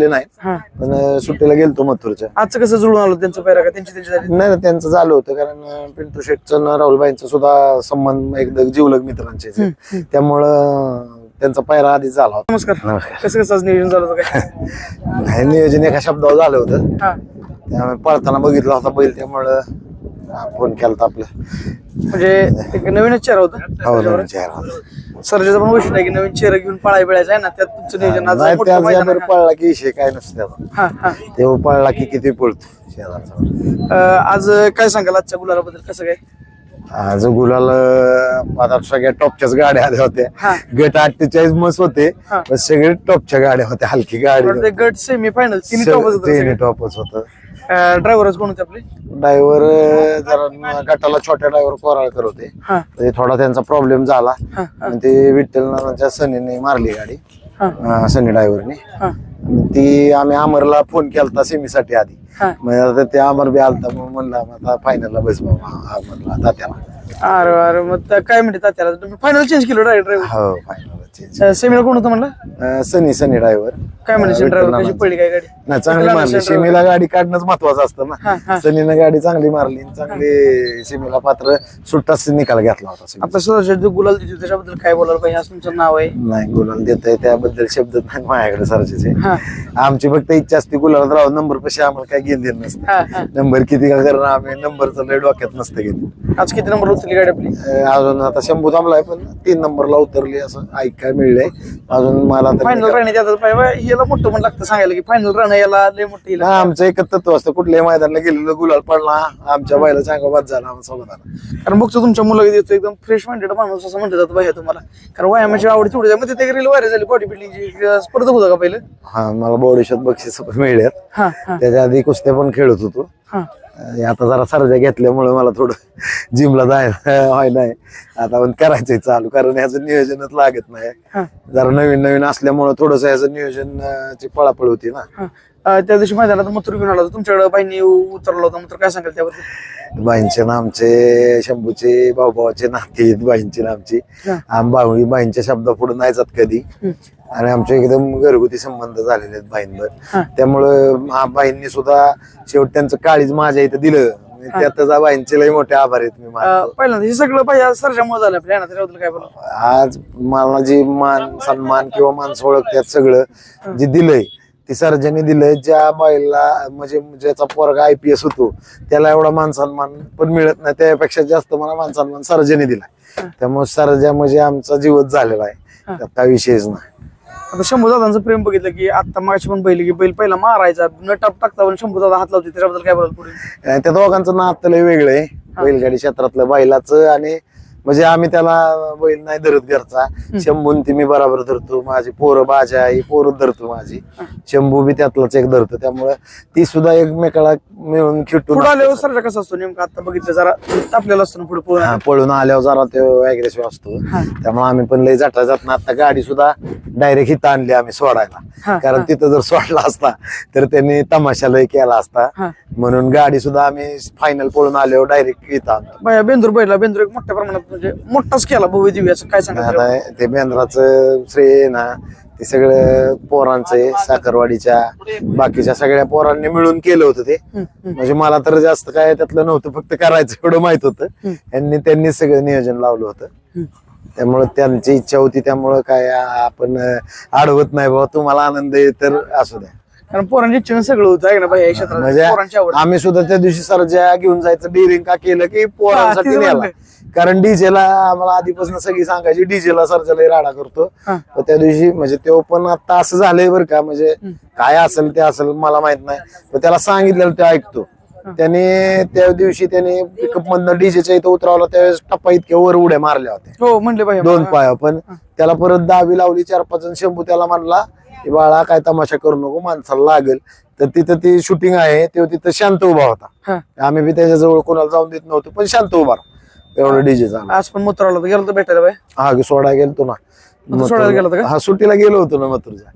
आले नाही हा. पण अं, सुट्टीला गेलतो मथुरच्या. आजचं कसं जुळून आलं त्यांचं पैरा का? त्यांची त्यांची झाली? नाही ना त्यांचं झालं होतं कारण अं, पिंटू शेटचं आणि राहुलबाईंचं सुद्धा संबंध एकदम जिवलग मित्रांचे आहेत. त्यामुळं अं, त्यांचा पायरा आधीच झाला होता. नमस्कार. नमस्कार. कसं कसं आज नियोजन झालं होतं काय? नाही नियोजन एका शब्दावर झालं होतं. हा. त्यामुळे पळताना बघितला होता बैल त्यामुळं फोन केला आपलं. म्हणजे एक नवीनच चेहरा होता? हो चेहरा होता. सर्जाचं पण वैशिष्ट्य आहे की नवीन चेहरा घेऊन पळाय बिळायचं आहे ना त्यात तुमचं नियोजन आज नाही मोठं त्या मैदान. पळला की विषय काय नसतं त्याचा. हा हा. तेव्हा पळला की किती पळतो शेजारचा. अं, आज काय सांगाल आजच्या गुलालाबद्दल कसं काय? आज गुलाल सगळ्या टॉपच्याच गाड्या आल्या. होत्या. गट अठ्ठेचाळीस मस होते सगळे टॉपच्या गाड्या होत्या हलकी गाडी गट सेमी फायनल तिन्ही टॉपच होत. ड्रायव्हरच कोण होते आपले? ड्रायव्हर जरा गटाला छोट्या ड्रायव्हर कोराळकर होते. थोडा त्यांचा प्रॉब्लेम झाला. आणि ते विठ्ठल नानाच्या सनीने मारली गाडी. अं, सनी ड्रायव्हरने. हा. ती आम्ही अमरला फोन केलता सेमीसाठी आधी. हा. मग आता ते अमर बी आलता मग म्हणला आता फायनलला बस बाबा अमरला तात्याला. अरे अरे मग त्या काय म्हणते तात्याला? फायनल चेंज केलं ड्रायव्हर हो फायनल सेमीला कोण होतं म्हणलं? सनी सनी ड्रायव्हर. काय म्हणायचे ड्रायव्हर कशी पडली काय गाडी? नाही चांगली मारली. सीमेला गाडी काढणंच महत्वाचं असतं ना. सनीनं गाडी चांगली मारली चांगली सीमेला पात्र सुट्टाच निकाल घेतला होता. आता जो गुलाल देतो त्याच्याबद्दल काय बोलायला पाहिजे? असं तुमचं नाव आहे. नाही गुलाल देत त्याबद्दल शब्द नाही माझ्याकडे सरचे आमची फक्त इच्छा असते गुलाल राहू नंबर पैसे आम्हाला काय घेऊन देत नसतं. नंबर किती का कारण आम्ही नंबरचं लय डोक्यात नसतं घेत आज किती नंबर उचलली गाडी आपली? अजून आता शंभू थांबलाय पण तीन नंबरला उतरली असं ऐकाय मिळलंय. अजून मला तर फायनल पाहिजे. याला मोठं पण लागतं सांगायला की फायनल राहणं याला लय मोठं येईल. हा आमचं एकच तत्व असतं कुठल्याही मैदानाला गेलेलं गुलाल पडला आमच्या बायला चांगला बाद झाला आमचा सोबत आला कारण बघतो तुमच्या मुलं देतो एकदम फ्रेश माइंडेड माणूस असं म्हणतात जातं पाहिजे तुम्हाला. कारण व्यायामाची आवड तेवढी आहे. मध्ये ते रील वायरल झाली बॉडी बिल्डिंगची स्पर्धा होता का पहिलं? हा मला बॉडीशॉट बक्षीस पण मिळल्यात हा हा. त्याच्या आधी कुस्त्या पण खेळत होतो. हा. आता जरा सर्जा घेतल्यामुळे मला थोडं जिमला जायला व्हाय नाही. आता पण करायचंय चालू कारण ह्याचं नियोजनच लागत नाही. जरा नवीन नवीन असल्यामुळे थोडस ह्याचं नियोजन अं, ची पळापळ होती ना. अं, त्या दिवशी मैदानात मथुर घेऊन आला होता. तुमच्याकडे बाईंनी उतरला होता. मथुर काय सांगाल त्याबद्दल? बाईंचे नामचे शंभूचे भाऊभावाचे नाते आहेत बाईंची नामची हा. आम भाऊ बाईंच्या शब्दा पुढे नाही जात कधी. हम्म. आणि आमचे एकदम घरगुती संबंध झालेले आहेत. बाईंवर. त्यामुळं बाईंनी सुद्धा शेवट त्यांचं काळीज माझ्या इथं दिलं. त्यातच बाईंचे लय मोठे आभार आहेत मी पहिल्यांदा हे सगळं पाहिजे झालं काय बोला? आज मला जे मान सन्मान किंवा माणसं ओळखतात सगळं जे दिलंय ते सर्जनी दिलंय. ज्या बाईला म्हणजे ज्याचा पोरगा आय पी एस होतो त्याला एवढा मान सन्मान पण मिळत नाही. त्यापेक्षा जास्त मला मान सन्मान सर्जनी दिलाय. त्यामुळे सर्जा म्हणजे आमचा जीवच झालेला आहे. त्यात काही विषयच नाही. आता शंभू दादांचं प्रेम बघितलं की आता मागाशी पण बैल की बैल पहिला मारायचा न टाप टाकता पण शंभू दादा हात लावते त्याच्याबद्दल काय बोलाल पुढे? त्या दोघांचं नातं लय वेगळं आहे. बैलगाडी क्षेत्रातलं बैलाचं आणि म्हणजे आम्ही त्याला बैल नाही धरत घरचा. शंभून ती मी बराबर धरतो. माझी पोरं बाजा ही पोरं धरतो माझी. शंभू बी त्यातलाच एक धरतो. त्यामुळे ती सुद्धा एकमेकाला मिळून खिटून पुढे आल्यावर सरजा कसा असतो नेमका? आता बघितलं जरा तापलेला असतो ना पुढे हा, पळून आल्यावर जरा ते अग्रेसिव्ह असतो. हा. त्यामुळे आम्ही पण लय जाता जात ना आता गाडी सुद्धा डायरेक्ट इथं आणली आम्ही हा, सोडायला कारण तिथं जर सोडला असता तर त्यांनी तमाशा लय केला असता. म्हणून गाडी सुद्धा आम्ही फायनल पळून आल्यावर डायरेक्ट इथं आणतो. बाया बेंदूर बैला बेंदूर एक मोठ्या प्रमाणात म्हणजे मोठाच केला भव्य दिव्याचं काय सांगाल आता ते बेंद्राचं श्रेय आहे ना ते सगळं पोरांचं आहे साखरवाडीच्या बाकीच्या सगळ्या पोरांनी मिळून केलं होतं ते. म्हणजे मला तर जास्त काय त्यातलं नव्हतं फक्त करायचं एवढं माहीत होतं. यांनी त्यांनी सगळं नियोजन लावलं होतं. त्यामुळे त्यांची इच्छा होती त्यामुळं काय आपण अडवत नाही बाबा तुम्हाला आनंद आहे तर असू द्या. कारण पोरांची इच्छेनं सगळं होतं आहे ना बाई या क्षेत्रात. म्हणजे पोरांची आवड. आम्ही सुद्धा त्या दिवशी सरजा घेऊन जायचं डिरिंग का केलं की पोरांसाठी हा, तेच नेला. कारण डीजेला आम्हाला आधीपासून सगळी सांगायची डीजेला सरजाला राडा करतो. हा. तर त्या दिवशी म्हणजे तो पण आता असं झालंय बरं का म्हणजे काय असेल ते असेल मला माहीत नाही. पण त्याला सांगितलेलं ते ऐकतो. त्याने त्या दिवशी त्याने पिकअप मधनं डीजेच्या इथं उतरवलं त्यावेळेस टप्पा इतक्या वर उड्या मारल्या होत्या. हो म्हणले बाई दोन पाया पण त्याला परत दहावी लावली चार पाच जण शंभू त्याला म्हणला की बाळा काय तमाशा करू नको माणसाला लागेल. तर तिथं ती शूटिंग आहे तो तिथं शांत उभा होता. आम्ही बी त्याच्याजवळ कोणाला जाऊन देत नव्हतो पण शांत उभा राहा. एवढं डीजे झालं. आज पण मुत्राला गेलो तर भेटायला हा सोडा गेलतो ना. सोडायला गेला? हा सुट्टीला गेलो होतो ना मथुरच्या.